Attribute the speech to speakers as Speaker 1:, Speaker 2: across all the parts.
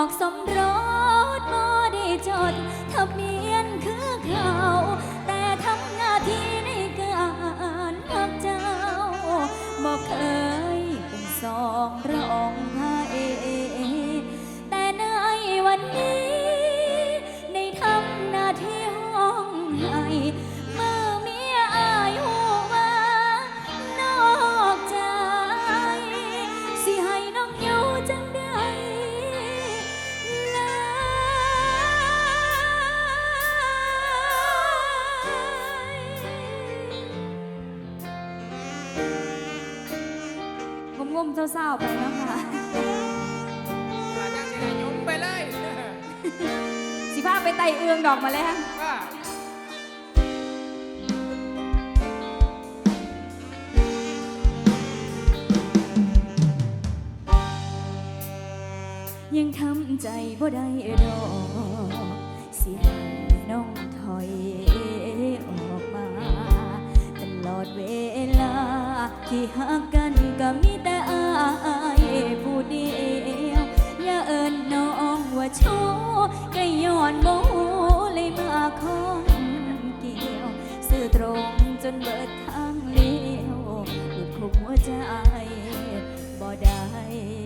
Speaker 1: อกสมรสบ่ได้จดทะเบีย เศร้าๆไปแล้วค่ะ
Speaker 2: อาจารย์ยุ่งไปเลย
Speaker 1: สิพาไปไต่เอืองดอกมาแล้วยังทำใจบ่ได้ดอกสิให้น้องถอยออกมา ตลอดเวลาที่หากกันก็มีแต่ายผู้เดียว อย่าเอิญน้องว่าโชู้กระย้อนโมเลยมาคองเกี่ยว สื่อตรงจนเบิด
Speaker 2: ทาง
Speaker 1: เลี้ยวหลุดคุมหัวใจบ่ได้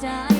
Speaker 1: done.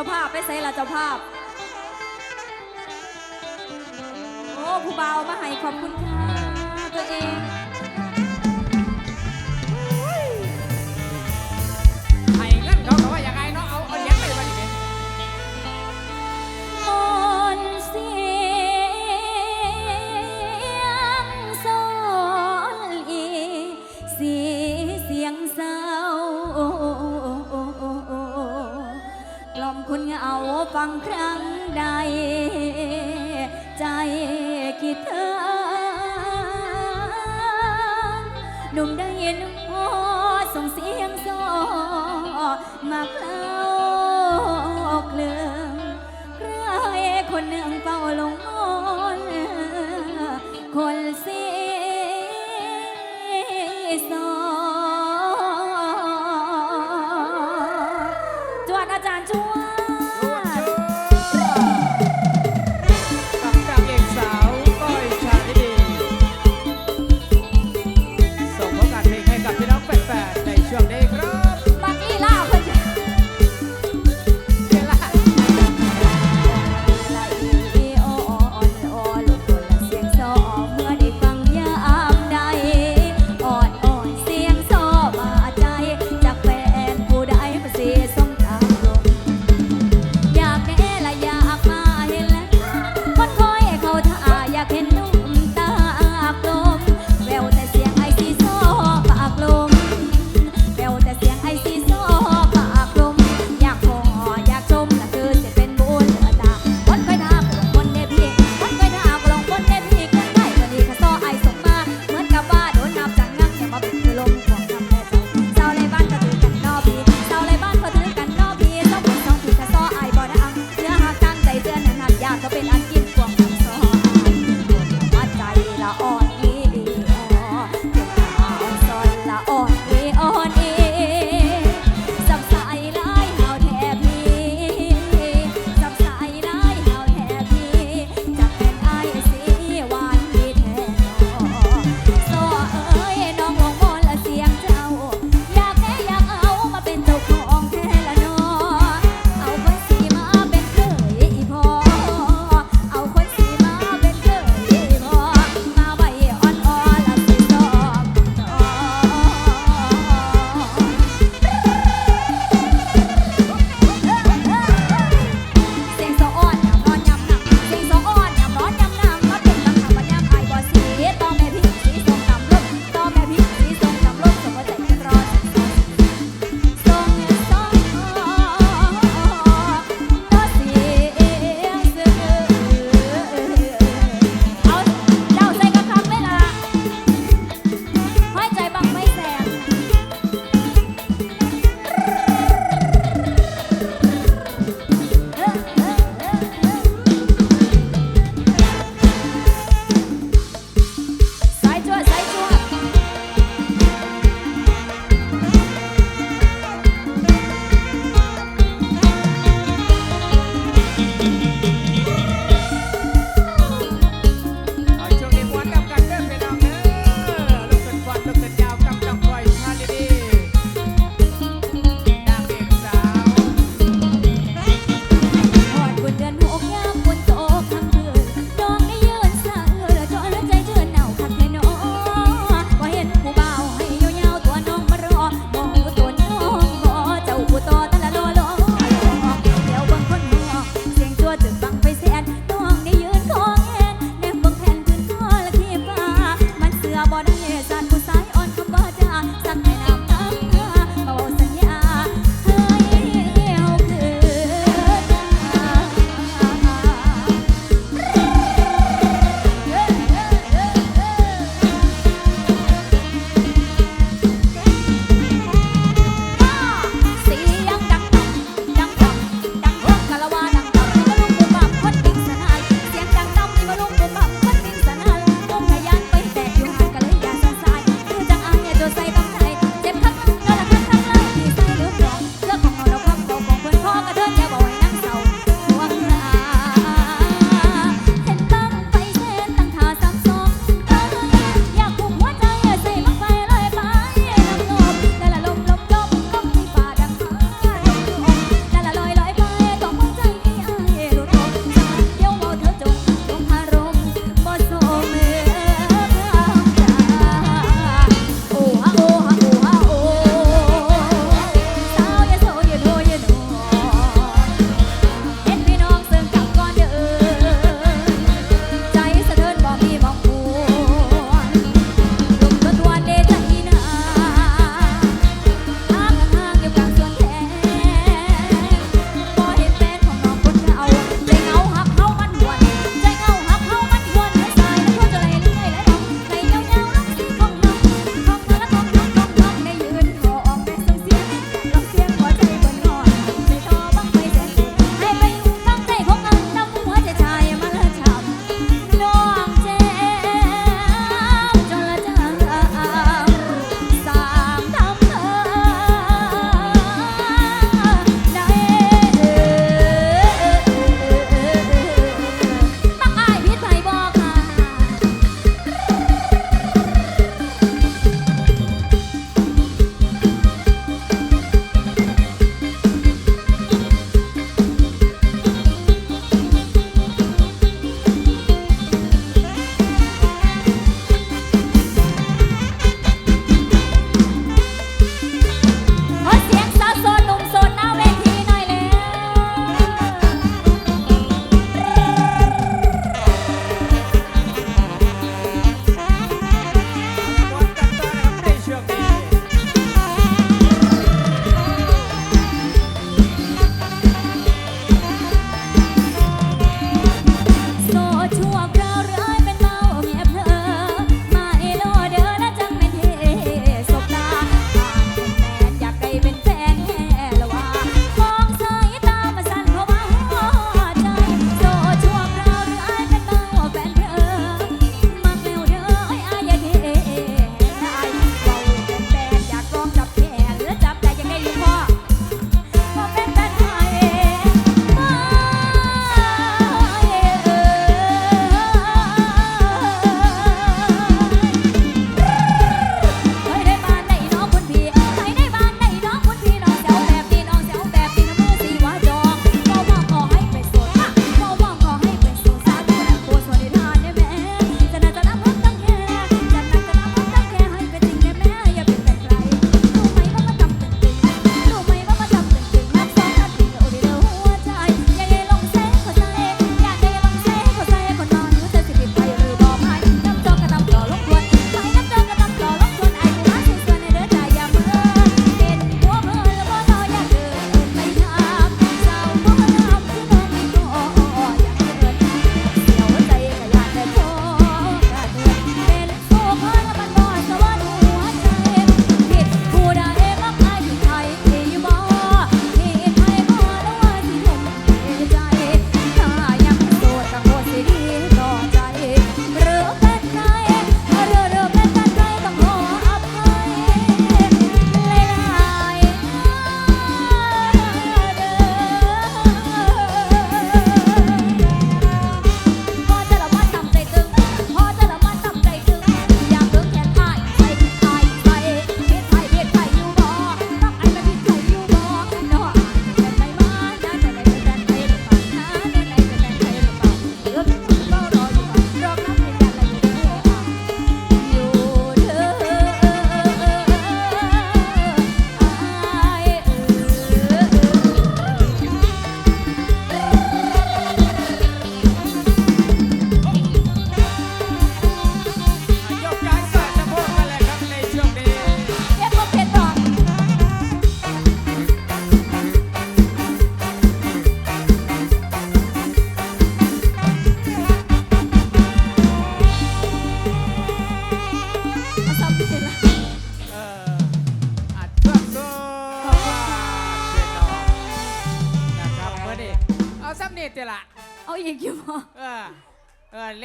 Speaker 1: จ้าภาพไปใส่ละเจ้าภาพ โอ้ผู้เบามาให้ขอบคุณค่ะตัวเอง กล่อมคนเหงาฟังครั้งใด ใจคิดถึงหนุ่มได้ยินโอ้ส่งเสียงโซมาเคล้าเคลืองใครคนหนึ่งเฝ้าลงมนต์คน
Speaker 2: เสีซ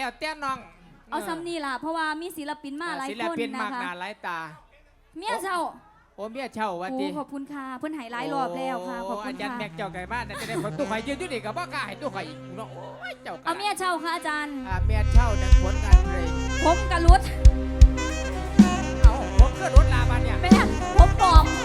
Speaker 2: แล้วแต่น้อง
Speaker 1: เอาซ้ำนี่ล่ะเพราะว่ามีศิลปินมาหลาย
Speaker 2: ศิล
Speaker 1: คน
Speaker 2: ปิน
Speaker 1: นะ
Speaker 2: มากห
Speaker 1: คะ
Speaker 2: น้าหลายตา
Speaker 1: เมียเจ้า
Speaker 2: โอ้เมียเช่าว่า
Speaker 1: โอ้
Speaker 2: ติ
Speaker 1: ขอบคุณค่ะเพิ่นใหายหลายรอบแล้วค่ะขอบคุ
Speaker 2: อา
Speaker 1: ณ
Speaker 2: จารย์
Speaker 1: ค่ะ
Speaker 2: แม็กเจ้าไก่บ้านน่ะจะได้ผลตู้ข่อยยืนอยู่นี่กับบ่กล้าให้ตู้ข่อยอีกเนาะโอ้ยเจ้าก็
Speaker 1: เอาเมียเจ้าค่ะอาจารย์
Speaker 2: อ่าเมียเช่านั่นผลงานเลย
Speaker 1: ผมกระลุด
Speaker 2: เอาผมก็รถลาบันเนี่ย
Speaker 1: แม่ผมปลอม
Speaker 2: โ